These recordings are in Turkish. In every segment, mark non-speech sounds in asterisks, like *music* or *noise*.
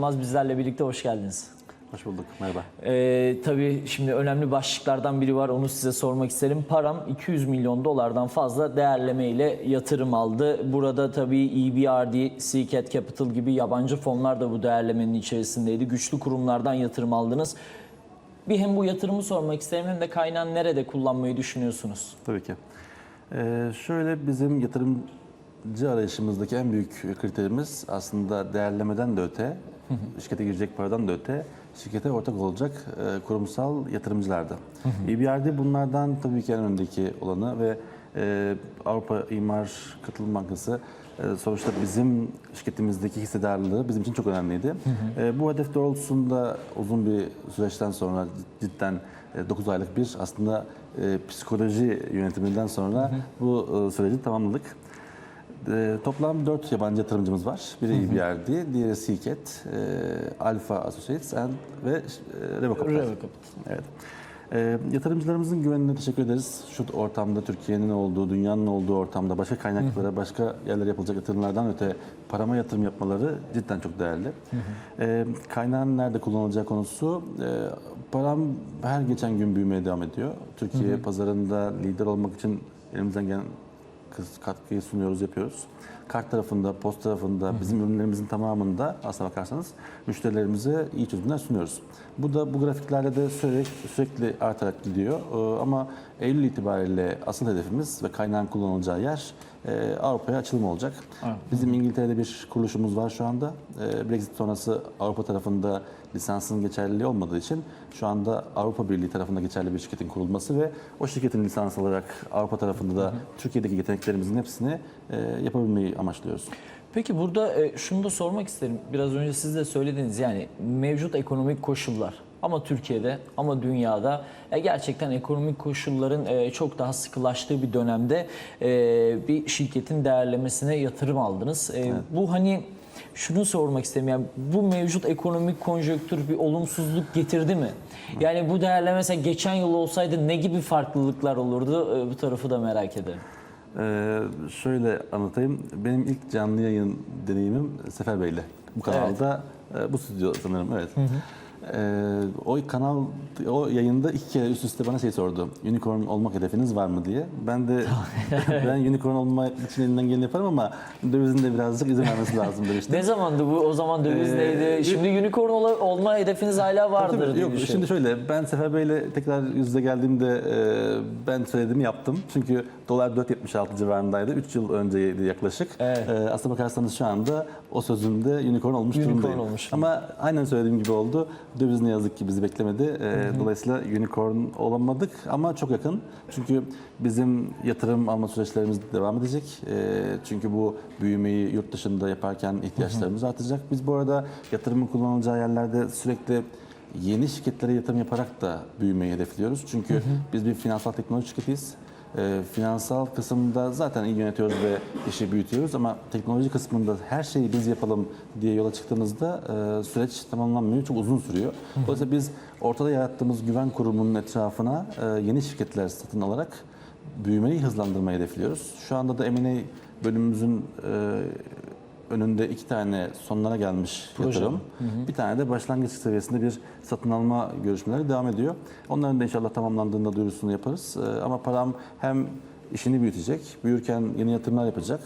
Yılmaz bizlerle birlikte hoş geldiniz. Hoş bulduk. Merhaba. Ee, tabii şimdi önemli başlıklardan biri var. Onu size sormak isterim. Param 200 milyon dolardan fazla değerleme ile yatırım aldı. Burada tabii EBRD, Seacat Capital gibi yabancı fonlar da bu değerlemenin içerisindeydi. Güçlü kurumlardan yatırım aldınız. Bir hem bu yatırımı sormak isterim hem de kaynağını nerede kullanmayı düşünüyorsunuz? Tabii ki. Ee, şöyle bizim yatırımcı arayışımızdaki en büyük kriterimiz aslında değerlemeden de öte, şirkete girecek paradan da öte, şirkete ortak olacak e, kurumsal yatırımcılardı. EBRD bunlardan tabii ki en öndeki olanı ve e, Avrupa İmar Katılım Bankası e, sonuçta bizim şirketimizdeki hissedarlığı bizim için çok önemliydi. E, bu hedef doğrultusunda uzun bir süreçten sonra cidden 9 aylık bir aslında e, psikoloji yönetiminden sonra bu e, süreci tamamladık. E, toplam 4 yabancı yatırımcımız var. Biri EBRD, diğeri Seacat, e, Alpha Associates and, ve e, Revo Capital. Revo Capital. Evet. E, yatırımcılarımızın güvenine teşekkür ederiz. Şu ortamda Türkiye'nin olduğu, dünyanın olduğu ortamda başka kaynaklara, başka yerlere yapılacak yatırımlardan öte parama yatırım yapmaları cidden çok değerli. E, kaynağın nerede kullanılacağı konusu, e, param her geçen gün büyümeye devam ediyor. Türkiye pazarında lider olmak için elimizden gelen katkıyı sunuyoruz, yapıyoruz. Kart tarafında, post tarafında, bizim ürünlerimizin tamamında aslına bakarsanız müşterilerimize iyi çözümler sunuyoruz. Bu da bu grafiklerde de sürekli, sürekli artarak gidiyor. Ee, Ama Eylül itibariyle asıl hedefimiz ve kaynağın kullanılacağı yer e, Avrupa'ya açılım olacak. Bizim İngiltere'de bir kuruluşumuz var şu anda. Ee, Brexit sonrası Avrupa tarafında lisansının geçerliliği olmadığı için şu anda Avrupa Birliği tarafında geçerli bir şirketin kurulması ve o şirketin lisans alarak Avrupa tarafında da Türkiye'deki yeteneklerimizin hepsini e, yapabilmeyi amaçlıyoruz. Peki burada e, şunu da sormak isterim. Biraz önce siz de söylediniz yani mevcut ekonomik koşullar ama Türkiye'de ama dünyada e, gerçekten ekonomik koşulların e, çok daha sıkılaştığı bir dönemde e, bir şirketin değerlemesine yatırım aldınız. E, Bu hani şunu sormak istedim yani bu mevcut ekonomik konjonktür bir olumsuzluk getirdi mi? Yani bu değerleme mesela geçen yıl olsaydı ne gibi farklılıklar olurdu? E, Bu tarafı da merak ederim. Ee, şöyle anlatayım. Benim ilk canlı yayın deneyimim Sefer Bey'le. Bu kanalda, e, bu stüdyo sanırım, evet. Ee, o kanal, o yayında iki kere üst üste bana şey sordu. Unicorn olmak hedefiniz var mı diye. Ben de *laughs* ben unicorn olmak için elinden geleni yaparım ama dövizin de birazcık izin vermesi lazım demiştim. Ne zamandı bu? O zaman döviz Ee, neydi? Şimdi unicorn ola- olma hedefiniz hala vardır Tabii, diye yok, düşünüyorum. şimdi şöyle ben Sefer Bey'le tekrar yüz yüze geldiğimde e, ben söylediğimi yaptım. Çünkü dolar 4.76 civarındaydı. 3 yıl önceydi yaklaşık. Evet. E, aslına bakarsanız şu anda o sözümde unicorn olmuş Unicorn durumdayım. olmuş. Ama aynen söylediğim gibi oldu. Döviz ne yazık ki bizi beklemedi. E, dolayısıyla unicorn olamadık ama çok yakın. Çünkü bizim yatırım alma süreçlerimiz devam edecek. E, çünkü bu büyümeyi yurt dışında yaparken ihtiyaçlarımız artacak. Biz bu arada yatırımın kullanılacağı yerlerde sürekli yeni şirketlere yatırım yaparak da büyümeyi hedefliyoruz. Çünkü biz bir finansal teknoloji şirketiyiz. Ee, finansal kısımda zaten iyi yönetiyoruz ve işi büyütüyoruz ama teknoloji kısmında her şeyi biz yapalım diye yola çıktığımızda e, süreç tamamlanmıyor. Çok uzun sürüyor. Dolayısıyla biz ortada yarattığımız güven kurumunun etrafına e, yeni şirketler satın alarak büyümeyi hızlandırmayı hedefliyoruz. Şu anda da M&A bölümümüzün e, önünde iki tane sonlara gelmiş Proje. yatırım. Bir tane de başlangıç seviyesinde bir satın alma görüşmeleri devam ediyor. Onların da inşallah tamamlandığında duyurusunu yaparız. Ee, Ama param hem işini büyütecek, büyürken yeni yatırımlar yapacak.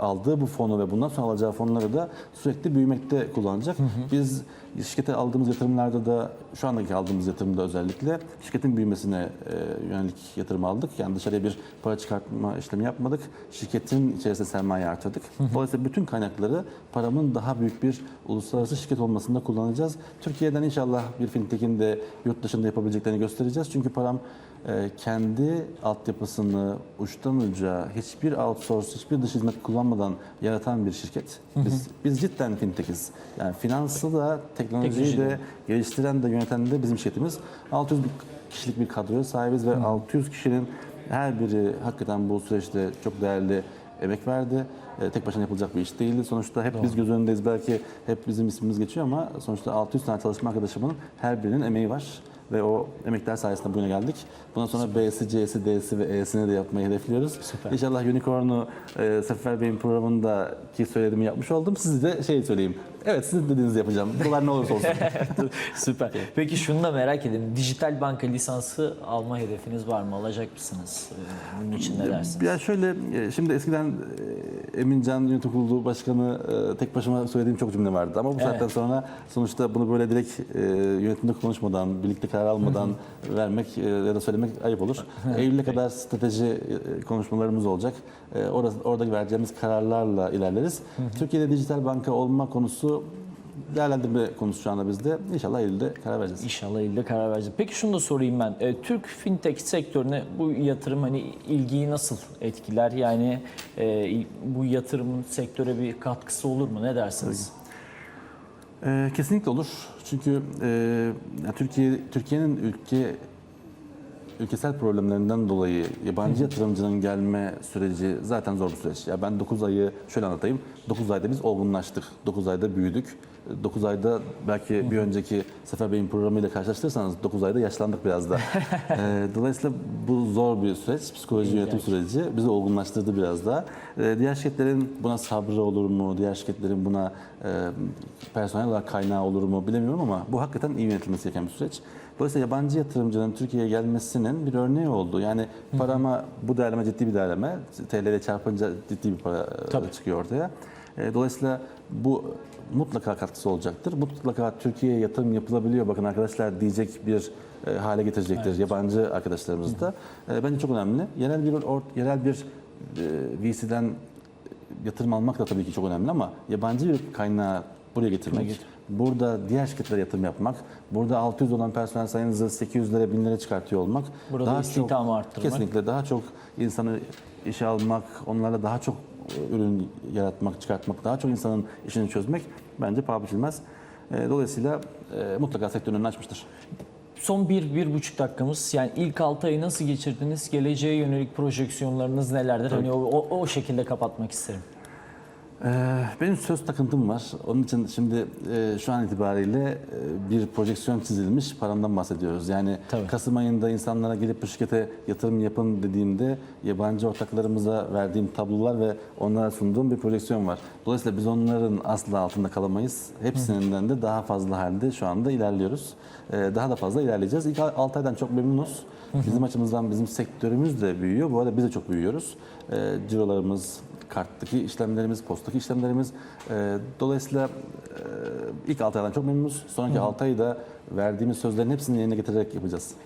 Aldığı bu fonu ve bundan sonra alacağı fonları da sürekli büyümekte kullanacak. Biz şirkete aldığımız yatırımlarda da şu andaki aldığımız yatırımda özellikle şirketin büyümesine e, yönelik yatırım aldık. Yani dışarıya bir para çıkartma işlemi yapmadık. Şirketin içerisinde sermaye artırdık. Dolayısıyla bütün kaynakları paramın daha büyük bir uluslararası şirket olmasında kullanacağız. Türkiye'den inşallah bir fintech'in de yurt dışında yapabileceklerini göstereceğiz. Çünkü param kendi altyapısını uçtan uca hiçbir outsource, hiçbir dış hizmet kullanmadan yaratan bir şirket. Biz, biz cidden fintech'iz. Yani finansı da teknolojiyi Teknoloji de. geliştiren de yöneten de bizim şirketimiz. 600 bir kişilik bir kadroya sahibiz ve 600 kişinin her biri hakikaten bu süreçte çok değerli emek verdi. E, tek başına yapılacak bir iş değildi. Sonuçta hep biz göz önündeyiz. Belki hep bizim ismimiz geçiyor ama sonuçta 600 tane çalışma arkadaşımın her birinin emeği var. Ve o emekler sayesinde bugüne geldik. Bundan sonra B'si, C'si, D'si ve E'sini de yapmayı hedefliyoruz. Süper. İnşallah Unicorn'u e, Sefer Bey'in programında ki söylediğimi yapmış oldum. Size de şey söyleyeyim. Evet sizin dediğinizi yapacağım. Dolar ne olursa olsun. *laughs* Süper. Peki şunu da merak edeyim. Dijital banka lisansı alma hedefiniz var mı? Alacak mısınız? Ee, Bunun için ne dersiniz? Ya şöyle, e, şimdi eskiden e, Emincan Yönetim Kurulu Başkanı e, tek başıma söylediğim çok cümle vardı. Ama bu saatten Evet. sonra sonuçta bunu böyle direkt yönetimde konuşmadan, birlikte karar almadan vermek e, ya da söylemek ayıp olur. *laughs* Eylül'e kadar strateji e, konuşmalarımız olacak. E, orada, orada vereceğimiz kararlarla ilerleriz. Türkiye'de dijital banka olma konusu değerlendirme konusu şu anda bizde. İnşallah Eylül'de karar vereceğiz. İnşallah ilde karar vereceğiz. Peki şunu da sorayım ben. Ee, Türk fintech sektörüne bu yatırım hani ilgiyi nasıl etkiler? Yani e, bu yatırımın sektöre bir katkısı olur mu? Ne dersiniz? Ee, kesinlikle olur. Çünkü e, ya Türkiye Türkiye'nin ülke ülkesel problemlerinden dolayı yabancı yatırımcının gelme süreci zaten zor bir süreç. Ya ben 9 ayı şöyle anlatayım. 9 ayda biz olgunlaştık. 9 ayda büyüdük. 9 ayda belki bir önceki Sefer Bey'in programıyla karşılaştırırsanız 9 ayda yaşlandık biraz da. *laughs* Ee, Dolayısıyla bu zor bir süreç. Psikoloji yönetim süreci bizi olgunlaştırdı biraz daha. Ee, Diğer şirketlerin buna sabrı olur mu? Diğer şirketlerin buna e, personel olarak kaynağı olur mu bilemiyorum ama bu hakikaten iyi yönetilmesi gereken bir süreç. Dolayısıyla yabancı yatırımcının Türkiye'ye gelmesinin bir örneği oldu. Yani parama bu değerleme ciddi bir değerleme. TL ile çarpınca ciddi bir para e, Tabii. çıkıyor ortaya. E, Dolayısıyla bu mutlaka katkısı olacaktır. Mutlaka Türkiye'ye yatırım yapılabiliyor bakın arkadaşlar diyecek bir e, hale getirecektir yabancı arkadaşlarımız da. E, bence çok önemli. Yerel bir or- yerel bir e, VC'den yatırım almak da tabii ki çok önemli ama yabancı bir kaynağı buraya getirmek, burada diğer şirketlere yatırım yapmak, burada 600 olan personel sayınızı 800'lere, 1000'lere çıkartıyor olmak, Burada istihdamı arttırmak. kesinlikle daha çok insanı işe almak, onlarla daha çok e, ürün yaratmak, çıkartmak, daha çok insanın işini çözmek bence paha biçilmez. E, Dolayısıyla e, mutlaka sektörün önünü açmıştır. Son bir, bir buçuk dakikamız. Yani ilk 6 ayı nasıl geçirdiniz? Geleceğe yönelik projeksiyonlarınız nelerdir? Hani o, o, o şekilde kapatmak isterim. Ee, Benim söz takıntım var. Onun için şimdi e, şu an itibariyle e, bir projeksiyon çizilmiş paramdan bahsediyoruz. Yani Tabii. Kasım ayında insanlara gelip bu şirkete yatırım yapın dediğimde yabancı ortaklarımıza verdiğim tablolar ve onlara sunduğum bir projeksiyon var. Dolayısıyla biz onların asla altında kalamayız. Hepsinden de daha fazla halde şu anda ilerliyoruz. Ee, Daha da fazla ilerleyeceğiz. İlk 6 aydan çok memnunuz. Bizim açımızdan bizim sektörümüz de büyüyor. Bu arada biz de çok büyüyoruz. Ee, Cirolarımız, karttaki işlemlerimiz, postaki işlemlerimiz. E, dolayısıyla e, ilk 6 aydan çok memnunuz. Sonraki 6 ayı da verdiğimiz sözlerin hepsini yerine getirerek yapacağız.